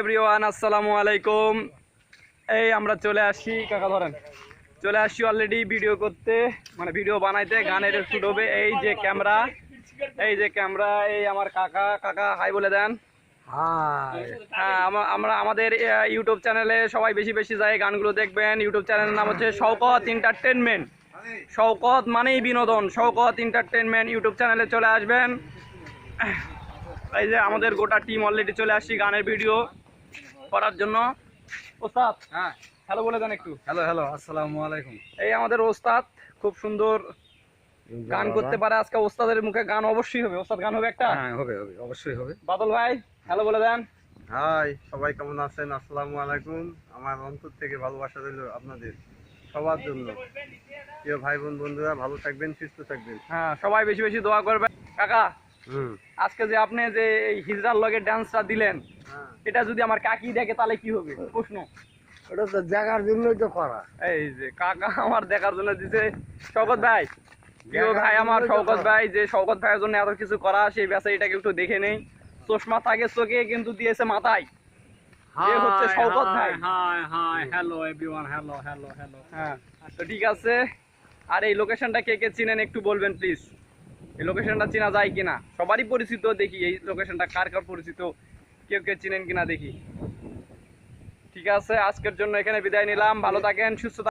Everyone আসসালামু আলাইকুম। এই আমরা চলে আসি কাকা ধরেন। চলে আসছি অলরেডি ভিডিও করতে মানে ভিডিও বানাইতে গানের শুট হবে। এই যে ক্যামেরা এই যে ক্যামেরা এই আমার কাকা। কাকা হাই বলে দেন। হ্যাঁ আমরা আমাদের ইউটিউব চ্যানেলে সবাই বেশি বেশি যায় গানগুলো দেখবেন। ইউটিউব চ্যানেলের নাম হচ্ছে শওকত এন্টারটেনমেন্ট শওকত মানেই বিনোদন। শওকত এন্টারটেনমেন্ট ইউটিউব চ্যানেলে চলে আসবেন। এই যে আমাদের গোটা টিম অলরেডি চলে আসছি গানের ভিডিও করার জন্য। ওস্তাদ হ্যাঁ। হ্যালো বলে দেন একটু। হ্যালো হ্যালো আসসালামু আলাইকুম। এই আমাদের ওস্তাদ খুব সুন্দর গান করতে পারে। আজকে ওস্তাদের মুখে গান অবশ্যই হবে। ওস্তাদ গান হবে একটা? হ্যাঁ হবে হবে অবশ্যই হবে। বাদল ভাই হ্যালো বলে দেন। হাই সবাই কেমন আছেন? আসসালামু আলাইকুম। আমার অন্তর থেকে ভালোবাসা রইল আপনাদের সবার জন্য। প্রিয় ভাই বোন বন্ধুরা ভালো থাকবেন সুস্থ থাকবেন। হ্যাঁ সবাই বেশি বেশি দোয়া করবেন। কাকা আজকে যে আপনি যে এই হিজরার লগে ডান্সটা দিলেন হ্যাঁ। এটা যদি আমার কাকি দেখে তাহলে কি হবে? প্রশ্ন। ওটা তো দেখার জন্যই তো করা। এই যে কাকা আমার দেখার জন্য দিছে। ভাই প্রিয় ভাই আমার শওকত ভাই যে শওকত ভাইয়ের জন্য এত কিছু করা সেই ব্যাসে এটাকে একটু দেখে নেই। চশমা থাকে চোখে কিন্তু দিয়েছে মাথায়। হচ্ছে শওকত ভাই। Hi hi hello everyone hello hello hello হ্যাঁ তো ঠিক আছে। আর এই লোকেশনটা কে কে চিনেন একটু বলবেন প্লিজ এই লোকেশনটা চেনা যায় কিনা সবারই পরিচিত, দেখি এই লোকেশনটা কার কার পরিচিত, কেউ কেউ চিনেন কিনা দেখি ঠিক আছে, আজকের জন্য এখানে বিদায় নিলাম, ভালো থাকেন, সুস্থ।